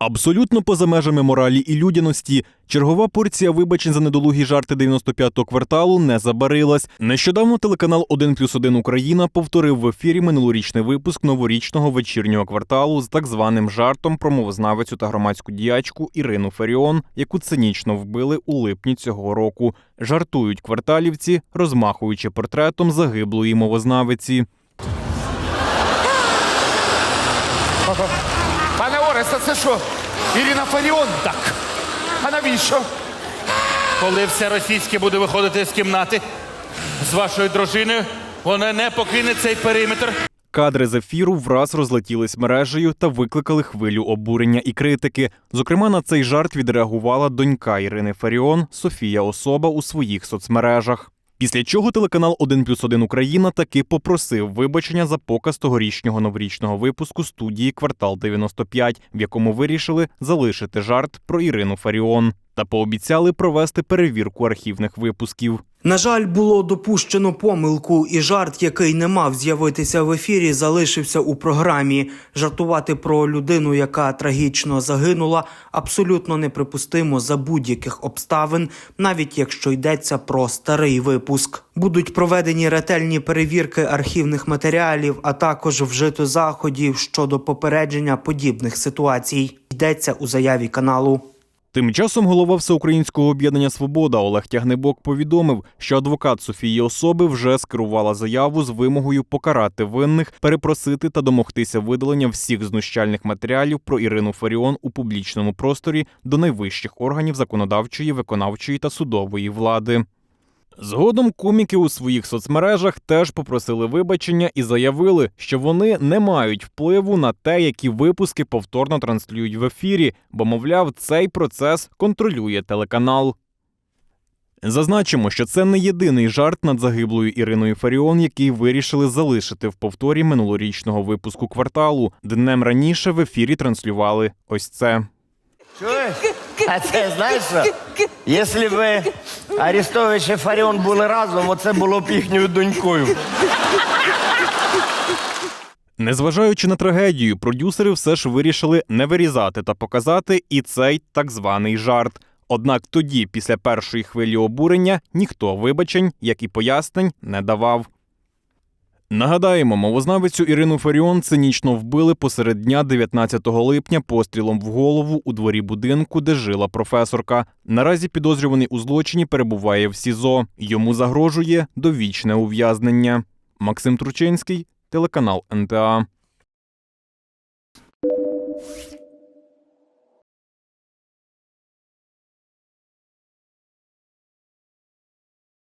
Абсолютно поза межами моралі і людяності. Чергова порція вибачень за недолугі жарти 95-го кварталу не забарилась. Нещодавно телеканал 1 плюс 1 Україна повторив в ефірі минулорічний випуск новорічного вечірнього кварталу з так званим жартом про мовознавицю та громадську діячку Ірину Феріон, яку цинічно вбили у липні цього року. Жартують кварталівці, розмахуючи портретом загиблої мовознавиці. Пане Оресте, це що? Ірина Фаріон? Так. А навіщо? Коли все російське буде виходити з кімнати з вашою дружиною, вона не покине цей периметр. Кадри з ефіру враз розлетілись мережею та викликали хвилю обурення і критики. Зокрема, на цей жарт відреагувала донька Ірини Фаріон Софія Особа у своїх соцмережах. Після чого телеканал 1 плюс 1 Україна таки попросив вибачення за показ тогорічного новорічного випуску студії Квартал 95, в якому вирішили залишити жарт про Ірину Фаріон та пообіцяли провести перевірку архівних випусків. На жаль, було допущено помилку, і жарт, який не мав з'явитися в ефірі, залишився у програмі. Жартувати про людину, яка трагічно загинула, абсолютно неприпустимо за будь-яких обставин, навіть якщо йдеться про старий випуск. Будуть проведені ретельні перевірки архівних матеріалів, а також вжито заходів щодо попередження подібних ситуацій. Йдеться у заяві каналу. Тим часом голова Всеукраїнського об'єднання Свобода Олег Тягнебок повідомив, що адвокат Софії Особи вже скерувала заяву з вимогою покарати винних, перепросити та домогтися видалення всіх знущальних матеріалів про Ірину Фаріон у публічному просторі до найвищих органів законодавчої, виконавчої та судової влади. Згодом коміки у своїх соцмережах теж попросили вибачення і заявили, що вони не мають впливу на те, які випуски повторно транслюють в ефірі, бо, мовляв, цей процес контролює телеканал. Зазначимо, що це не єдиний жарт над загиблою Іриною Фаріон, який вирішили залишити в повторі минулорічного випуску кварталу. Днем раніше в ефірі транслювали ось це. Чуєш? А це знаєш що? Якщо б Арестович і Фаріон були разом, оце було б їхньою донькою. Незважаючи на трагедію, продюсери все ж вирішили не вирізати та показати і цей так званий жарт. Однак тоді, після першої хвилі обурення, ніхто вибачень, як і пояснень, не давав. Нагадаємо, мовознавицю Ірину Фаріон цинічно вбили посеред дня 19 липня пострілом в голову у дворі будинку, де жила професорка. Наразі підозрюваний у злочині перебуває в СІЗО. Йому загрожує довічне ув'язнення. Максим Тручинський, телеканал НТА.